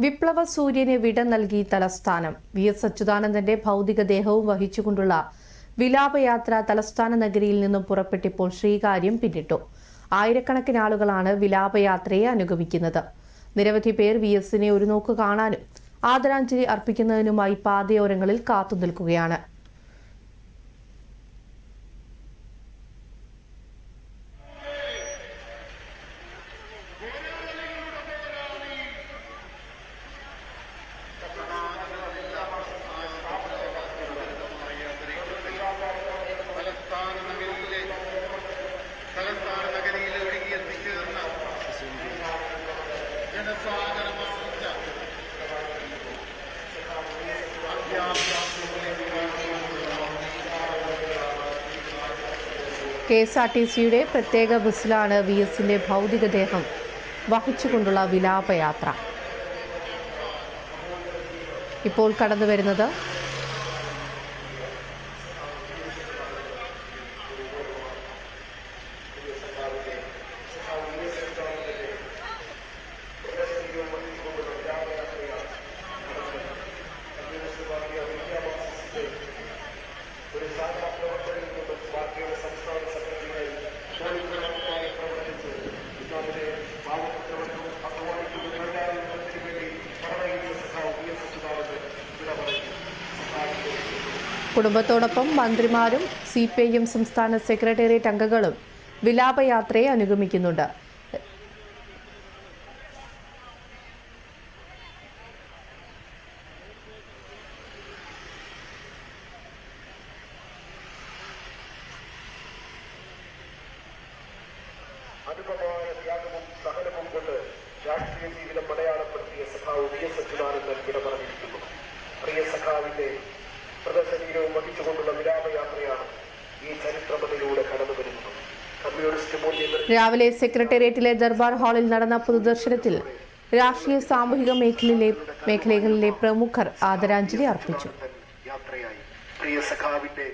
വിപ്ലവ സൂര്യന് വിട നൽകി തലസ്ഥാനം. വി എസ് അച്യുതാനന്ദന്റെ ഭൗതികദേഹവും വഹിച്ചുകൊണ്ടുള്ള വിലാപയാത്ര തലസ്ഥാന നഗരിയിൽ നിന്നും പുറപ്പെട്ടിപ്പോൾ ശ്രീകാര്യം പിന്നിട്ടു. ആയിരക്കണക്കിന് ആളുകളാണ് വിലാപയാത്രയെ അനുഗമിക്കുന്നത്. നിരവധി പേർ വി എസിനെ ഒരു നോക്ക് കാണാനും ആദരാഞ്ജലി അർപ്പിക്കുന്നതിനുമായി പാതയോരങ്ങളിൽ കാത്തുനിൽക്കുകയാണ്. കെ എസ് ആർ ടി സിയുടെ പ്രത്യേക ബസ്സിലാണ് വി എസിന്റെ ഭൗതികദേഹം വഹിച്ചുകൊണ്ടുള്ള വിലാപയാത്ര. ഇപ്പോൾ കടന്നു വരുന്നത് കുടുംബത്തോടൊപ്പം മന്ത്രിമാരും സി പി ഐ എം സംസ്ഥാന സെക്രട്ടേറിയറ്റ് അംഗങ്ങളും വിലാപയാത്രയെ അനുഗമിക്കുന്നുണ്ട്. അനുപമായ ത്യാഗവും സഹനവും കൊണ്ട് രാഷ്ട്രീയ ജീവിതം അടയാളപ്പെടുത്തിയ സഖാവ് വി എസ് പറഞ്ഞിരിക്കുന്നു പ്രിയ സഖാവിന്റെ മൃതശരീരവും വഹിച്ചുകൊണ്ടുള്ള വിരാമയാത്രയാണ് ഈ ചരിത്രപഥയിലൂടെ കടന്നു വരുന്നത്. കമ്മ്യൂണിസ്റ്റ് മൂല്യങ്ങൾ രാവിലെ സെക്രട്ടേറിയറ്റിലെ ദർബാർ ഹാളിൽ നടന്ന പൊതുദർശനത്തിൽ രാഷ്ട്രീയ സാമൂഹിക മേഖലയിലെ മേഖലകളിലെ പ്രമുഖർ ആദരാഞ്ജലി അർപ്പിച്ചു. യാത്രയായി. പ്രിയ സഖാവിന്റെ